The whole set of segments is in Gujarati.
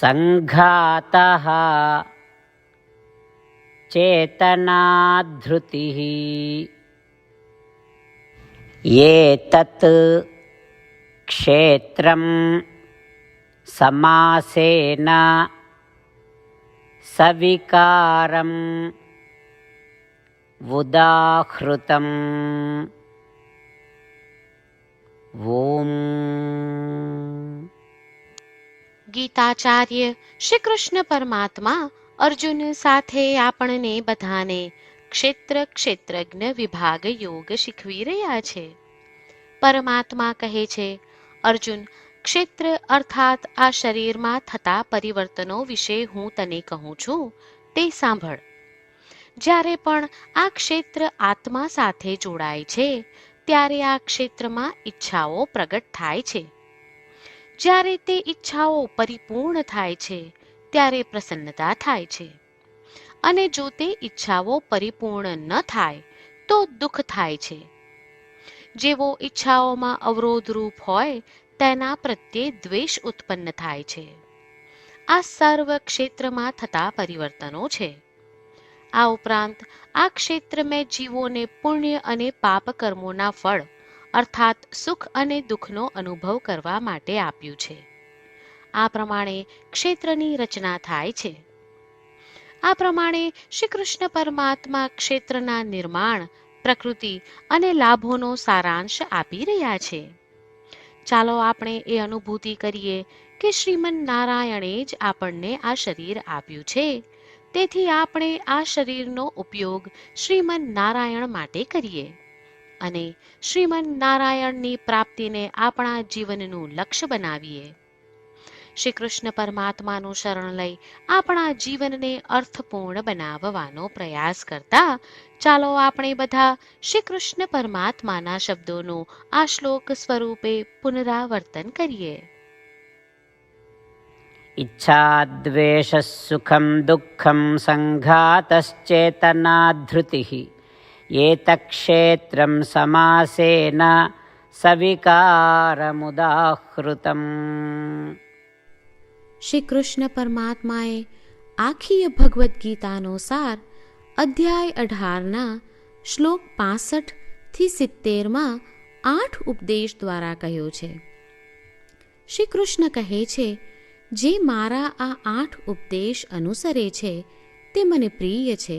सङ्घातः चेतनाधृतिः एतत् क्षेत्रं समासेन सविकारम् उदाहृतम् ॐ ગીતાચાર્ય શ્રી કૃષ્ણ પરમાત્મા અર્જુન સાથે આપણને બધાને ક્ષેત્ર ક્ષેત્રજ્ઞ વિભાગ યોગ શીખવી રહ્યા છે. પરમાત્મા કહે છે, અર્જુન, ક્ષેત્ર અર્થાત આ શરીરમાં થતા પરિવર્તનો વિશે હું તને કહું છું, તે સાંભળ. જ્યારે પણ આ ક્ષેત્ર આત્મા સાથે જોડાય છે, ત્યારે આ ક્ષેત્રમાં ઈચ્છાઓ પ્રગટ થાય છે. જ્યારે તે ઈચ્છાઓ પરિપૂર્ણ થાય છે, ત્યારે પ્રસન્નતા થાય છે. અને જો તે ઈચ્છાઓ પરિપૂર્ણ ન થાય, તો દુઃખ થાય છે. જેવો ઈચ્છાઓમાં અવરોધરૂપ હોય, તેના પ્રત્યે દ્વેષ ઉત્પન્ન થાય છે. આ સર્વ ક્ષેત્રમાં થતા પરિવર્તનો છે. આ ઉપરાંત, આ ક્ષેત્ર મેં જીવોને પુણ્ય અને પાપ કર્મોના ફળ અર્થાત સુખ અને દુઃખનો અનુભવ કરવા માટે આપ્યું છે. આ પ્રમાણે ક્ષેત્રની રચના થાય છે. આ પ્રમાણે શ્રી કૃષ્ણ પરમાત્મા ક્ષેત્રના નિર્માણ, પ્રકૃતિ અને લાભોનો સારાંશ આપી રહ્યા છે. ચાલો આપણે એ અનુભૂતિ કરીએ કે શ્રીમન નારાયણે જ આપણને આ શરીર આપ્યું છે. તેથી આપણે આ શરીરનો ઉપયોગ શ્રીમન નારાયણ માટે કરીએ. અને શ્રીમન નારાયણની પ્રાપ્તિને આપણા જીવનનું લક્ષ્ય બનાવીએ. શ્રી કૃષ્ણ પરમાત્માનું શરણ લઈ આપણા જીવનને અર્થપૂર્ણ બનાવવાનો પ્રયાસ કરતા ચાલો આપણે બધા શ્રી કૃષ્ણ પરમાત્માના શબ્દોનું આ શ્લોક સ્વરૂપે પુનરાવર્તન કરીએ. ઈચ્છા દ્વેષ સુખમ દુઃખમ સંઘાતશ્ચેતના ધૃતિ एतक्षेत्रं समासेन सविकारमुदाहृतम् શ્રી કૃષ્ણ પરમાત્માએ આખી ભગવદ્ ગીતાનો સાર અધ્યાય અઢારના શ્લોક પાસઠ થી સિત્તેરમાં આઠ ઉપદેશ દ્વારા કહ્યો છે શ્રી કૃષ્ણ કહે છે જે મારા આ આઠ ઉપદેશ અનુસરે છે તે મને પ્રિય છે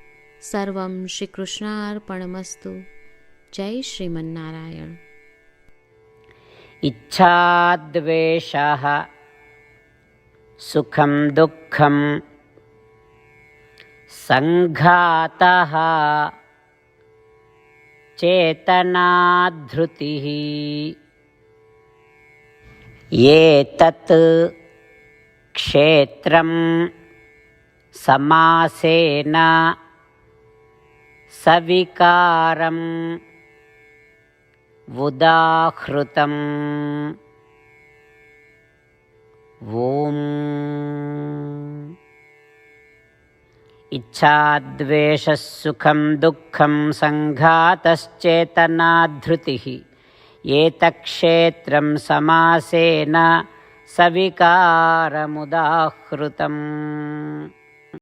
सर्वं श्रीकृष्णार्पणमस्तु। जय श्रीमन्नारायण। इच्छाद्वेषः सुखं दुःखं सङ्घातः चेतनाधृतिः एतत् क्षेत्रं समासेन సవికారం ఉదాహృతం ఓం ఇచ్ఛాద్వేషసుఖం దుఃఖం సంఘాతశ్చేతనాధృతి ఏతక్షేత్రం సమాసేన సవికారముదాహృతం